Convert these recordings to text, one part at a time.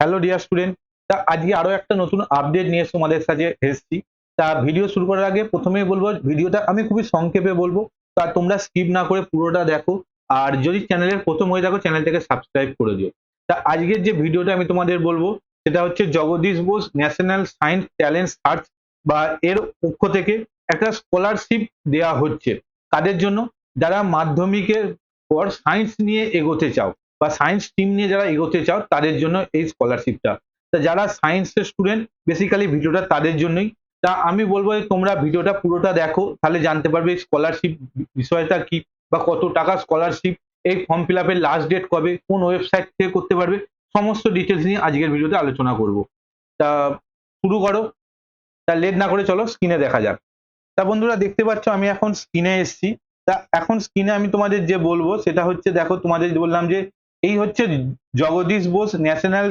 Hello dear student তা আজকে আরও একটা নতুন আপডেট নিয়ে তোমাদের সাথে এসেছি। তা ভিডিও শুরু করার আগে প্রথমেই বলব ভিডিওটা আমি খুবই সংক্ষেপে বলব। তা তোমরা স্কিপ না করে পুরোটা দেখো। আর যদি চ্যানেলের প্রথম হয়ে থাকো চ্যানেলটাকে সাবস্ক্রাইব করে দিও। তা আজকের যে ভিডিওটা আমি তোমাদের বলব, সেটা হচ্ছে Jagadish Bose national science talent search বা এর পক্ষ থেকে একটা স্কলারশিপ দেওয়া হচ্ছে। কাদের জন্য? যারা মাধ্যমিকের পর সায়েন্স নিয়ে এগোতে চাও। বা সায়েন্স টিম নিয়ে যারা এগোতে চাও, তাদের জন্য এই স্কলারশিপটা তা যারা সায়েন্সের স্টুডেন্ট বেসিক্যালি ভিডিওটা তাদের জন্যই। তা আমি বলব যে তোমরা ভিডিওটা পুরোটা দেখো, তাহলে জানতে পারবে স্কলারশিপ বিষয়টা কি বা কত টাকা স্কলারশিপ এই ফর্ম ফিল আপের লাস্ট ডেট কবে, কোন ওয়েবসাইট থেকে করতে পারবে, সমস্ত ডিটেলস নিয়ে আজকের ভিডিওতে আলোচনা করব। তা শুরু করো। তা লেট না করে চলো স্ক্রিনে দেখা যাক। তা বন্ধুরা দেখতে পাচ্ছ, আমি এখন স্ক্রিনে এসেছি। তা এখন স্ক্রিনে আমি তোমাদের যে বলব, সেটা হচ্ছে দেখো তোমাদের বললাম যে এই হচ্ছে Jagadish Bose national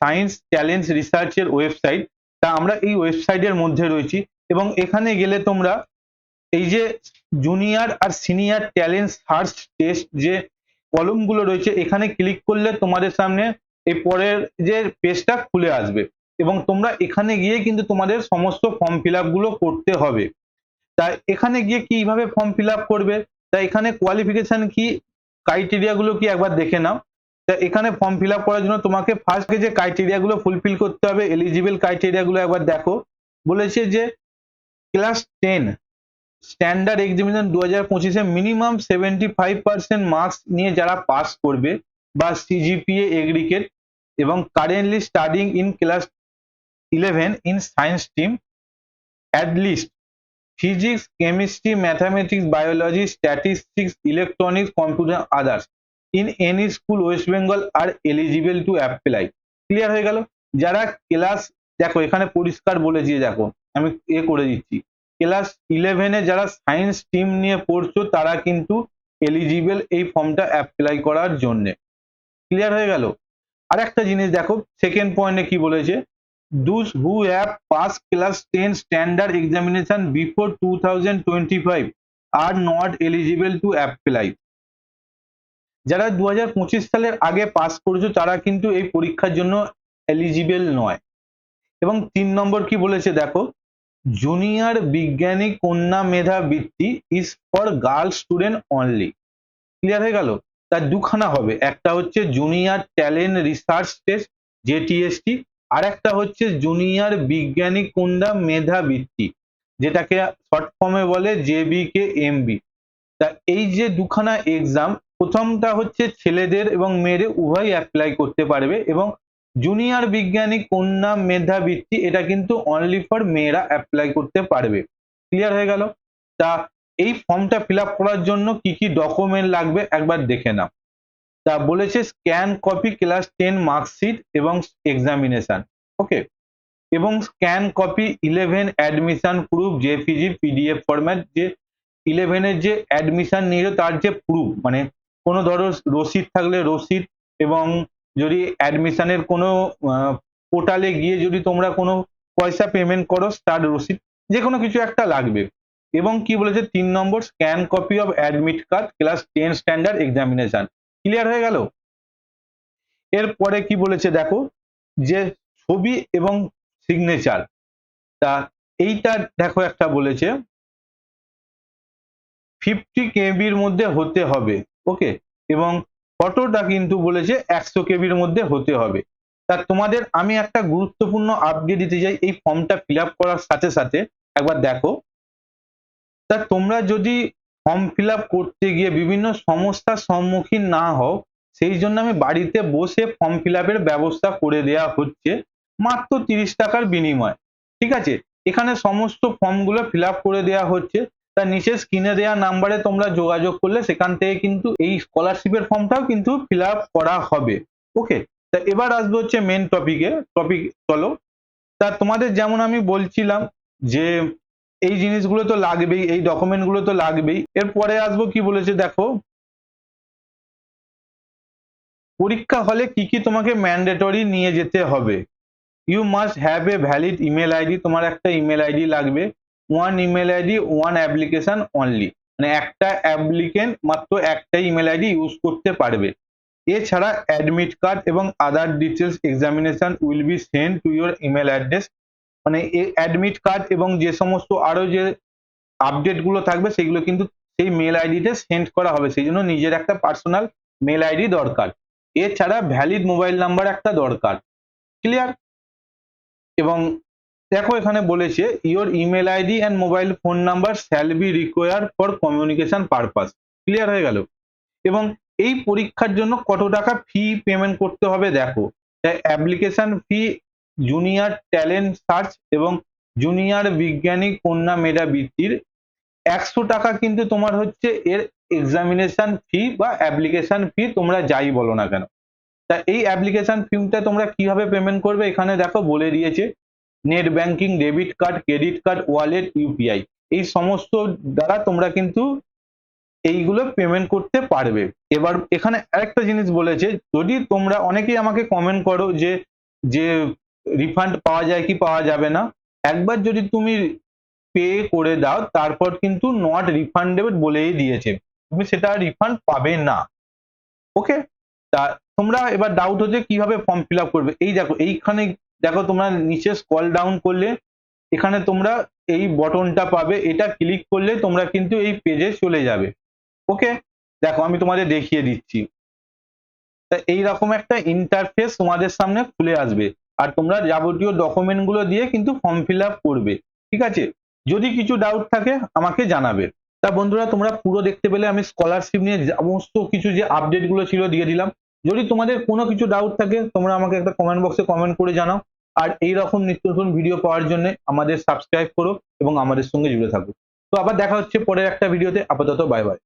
science challenge রিসার্চের ওয়েবসাইট। তা আমরা এই ওয়েবসাইটের মধ্যে রয়েছি এবং এখানে গেলে তোমরা এই যে জুনিয়র আর সিনিয়র ট্যালেন্ট সার্চ টেস্ট যে কলমগুলো রয়েছে, এখানে ক্লিক করলে তোমাদের সামনে এই পরের যে পেজটা খুলে আসবে এবং তোমরা এখানে গিয়ে কিন্তু তোমাদের সমস্ত ফর্ম ফিলগুলো করতে হবে। তা এখানে গিয়ে কীভাবে ফর্ম ফিল করবে? তা এখানে কোয়ালিফিকেশন কি ক্রাইটেরিয়া গুলো কি একবার দেখে নাও। তা এখানে ফর্ম ফিল আপ করার জন্য তোমাকে ফার্স্ট যে ক্রাইটেরিয়া গুলো ফুলফিল করতে হবে এলিজিবল ক্রাইটেরিয়া গুলো একবার দেখো। বলেছে যে ক্লাস টেন স্ট্যান্ডার্ড এক্সামিনেশন দু হাজার পঁচিশে minimum seventy five percent marks নিয়ে যারা পাস করবে বা সিজিপিএ এগ্রিকেট এবং currently studying in class eleven in science team at physics, chemistry, mathematics, biology, statistics, electronics, computer, others. In any school West Bengal are eligible to apply. Clear হয়ে গেল? যারা class দেখো এখানে পরিষ্কার বলে দিয়ে দেখো আমি এ করে দিচ্ছি। ক্লাস ইলেভেনে যারা সায়েন্স টিম নিয়ে পড়ছো তারা কিন্তু এলিজিবল এই ফর্মটা অ্যাপ্লাই করার জন্য। ক্লিয়ার হয়ে গেল? আর একটা জিনিস দেখো সেকেন্ড পয়েন্টে কি বলেছে? Those who have passed class 10 standard examination before 2025 are not eligible to apply. যারা দু সালের আগে পাস করেছ, তারা কিন্তু এই পরীক্ষার জন্য এলিজিবল নয়। এবং তিন নম্বর কি বলেছে দেখো? জুনিয়র বিজ্ঞানী কন্যা মেধা বৃত্তি is for girl student only clear হয়ে গেল? তার দুখানা হবে। একটা হচ্ছে junior talent research test JTST আর একটা হচ্ছে জুনিয়র বিজ্ঞানী কুন্দা মেধাবৃত্তি, যেটাকে শর্ট ফর্মে বলে জেবিকে এমবি তা এই যে দুখানা এক্সাম প্রথমটা হচ্ছে ছেলেদের এবং মেয়েদের উভয় অ্যাপ্লাই করতে পারবে এবং জুনিয়র বিজ্ঞানী কন্যা মেধাবৃত্তি, এটা কিন্তু অনলি ফর মেয়েরা অ্যাপ্লাই করতে পারবে। ক্লিয়ার হয়ে গেল? তা এই ফর্মটা ফিল করার জন্য কি কি ডকুমেন্ট লাগবে একবার দেখে নাও। তা বলেছে scan copy class ten marksheet এবং এক্সামিনেশন ওকে এবং scan copy eleven admission proof JPG PDF format যে ইলেভেনের যে অ্যাডমিশন নিয়ে তার যে প্রুফ মানে কোনো ধরো রসিদ থাকলে রসিদ, এবং যদি অ্যাডমিশনের কোনো পোর্টালে গিয়ে যদি তোমরা কোনো পয়সা পেমেন্ট করো, তার রসিদ যে কোনো কিছু একটা লাগবে। এবং কি বলেছে? তিন নম্বর scan copy of admit card class ten standard examination clear হয়ে গেল? এরপরে কি বলেছে দেখো? যে ছবি এবং সিগনেচার তা এইটা দেখো একটা বলেছে ফিফটি কেবির মধ্যে হতে হবে ওকে এবং ফটোটা কিন্তু বলেছে একশো কেবির মধ্যে হতে হবে। তা তোমাদের আমি একটা গুরুত্বপূর্ণ আপডেট দিতে চাই, এই ফর্মটা ফিল করার সাথে সাথে একবার দেখো। তা তোমরা যদি ফর্ম ফিল করতে গিয়ে বিভিন্ন সমস্যার সম্মুখীন না হও, সেই জন্য আমি বাড়িতে বসে ফর্ম ফিল ব্যবস্থা করে দেওয়া হচ্ছে মাত্র তিরিশ টাকার বিনিময়। ঠিক আছে? এখানে সমস্ত ফর্মগুলো ফিল করে দেওয়া হচ্ছে। তার নিচে স্ক্রিনে দেওয়া নাম্বারে তোমরা যোগাযোগ করলে সেখান থেকে কিন্তু এই স্কলারশিপের ফর্মটাও কিন্তু ফিল করা হবে। ওকে তা এবার আসবে হচ্ছে মেন টপিকে টপিক চলো। তা তোমাদের যেমন আমি বলছিলাম যে এই জিনিসগুলো তো লাগবেই, এই ডকুমেন্টগুলো তো লাগবেই। এরপরে আসব কি বলেছে দেখো? পরীক্ষা হলে কি কি তোমাকে ম্যান্ডেটরি নিয়ে যেতে হবে? You must have a valid email ID তোমার একটা ইমেল আইডি লাগবে। One email ID one application only মানে একটা অ্যাপ্লিকেন্ট মাত্র একটা ইমেল আইডি ইউজ করতে পারবে। এছাড়া অ্যাডমিট কার্ড এবং other details examination will be send to your email address মানে অ্যাডমিট কার্ড এবং যে সমস্ত আরও যে আপডেটগুলো থাকবে, সেগুলো কিন্তু সেই মেল আইডিতে সেন্ড করা হবে। সেই জন্য নিজের একটা পার্সোনাল মেল আইডি দরকার। এছাড়া ভ্যালিড মোবাইল নাম্বার একটা দরকার। ক্লিয়ার এবং দেখো এখানে বলেছে your email ID and mobile phone number shall be require for communication purpose clear হয়ে গেল? এবং এই পরীক্ষার জন্য কত টাকা ফি পেমেন্ট করতে হবে? দেখো application fee junior talent search এবং জুনিয়র বিজ্ঞানী কন্যা মেধাবৃত্তির একশো টাকা কিন্তু তোমার হচ্ছে এর এক্সামিনেশন ফি বা অ্যাপ্লিকেশন ফি তোমরা যাই বলো না কেন। তা এই অ্যাপ্লিকেশন ফিটা তোমরা কীভাবে পেমেন্ট করবে এখানে দেখো বলে দিয়েছে net banking debit card credit card wallet UPI এই সমস্ত দ্বারা তোমরা কিন্তু এইগুলো পেমেন্ট করতে পারবে। এবার এখানে আরেকটা জিনিস বলেছে, যদি তোমরা অনেকেই আমাকে কমেন্ট করো যে যে রিফান্ড পাওয়া যায় কি পাওয়া যাবে না। একবার যদি তুমি পে করে দাও, তারপর কিন্তু নট রিফান্ডেবল বলেই দিয়েছে। তুমি সেটা রিফান্ড পাবে না। ওকে তা তোমরা এবার ডাউট হচ্ছে কীভাবে ফর্ম ফিল করবে। এই দেখো, এইখানে দেখো তোমরা নিচে স্কল ডাউন করলে, এখানে তোমরা এই বটনটা পাবে। এটা ক্লিক করলে তোমরা কিন্তু এই পেজে চলে যাবে। ওকে দেখো, আমি তোমাদের দেখিয়ে দিচ্ছি। তা এইরকম একটা ইন্টারফেস তোমাদের সামনে খুলে আসবে। আর তোমরা যাবতীয় ডকুমেন্টগুলো দিয়ে কিন্তু ফর্ম ফিল করবে, ঠিক আছে? যদি কিছু ডাউট থাকে, আমাকে জানাবে। তা বন্ধুরা, তোমরা পুরো দেখতে পেলে আমি স্কলারশিপ নিয়ে সমস্ত কিছু যে আপডেটগুলো ছিল দিয়ে দিলাম। যদি তোমাদের কোনো কিছু ডাউট থাকে, তোমরা আমাকে একটা কমেন্ট বক্সে কমেন্ট করে জানাও। আর এই রকম নিত্য নতুন ভিডিও পাওয়ার জন্য আমাদের সাবস্ক্রাইব করো এবং আমাদের সঙ্গে জুড়ে থাকো। তো আবার দেখা হচ্ছে পরের একটা ভিডিওতে আপাতত বাই বাই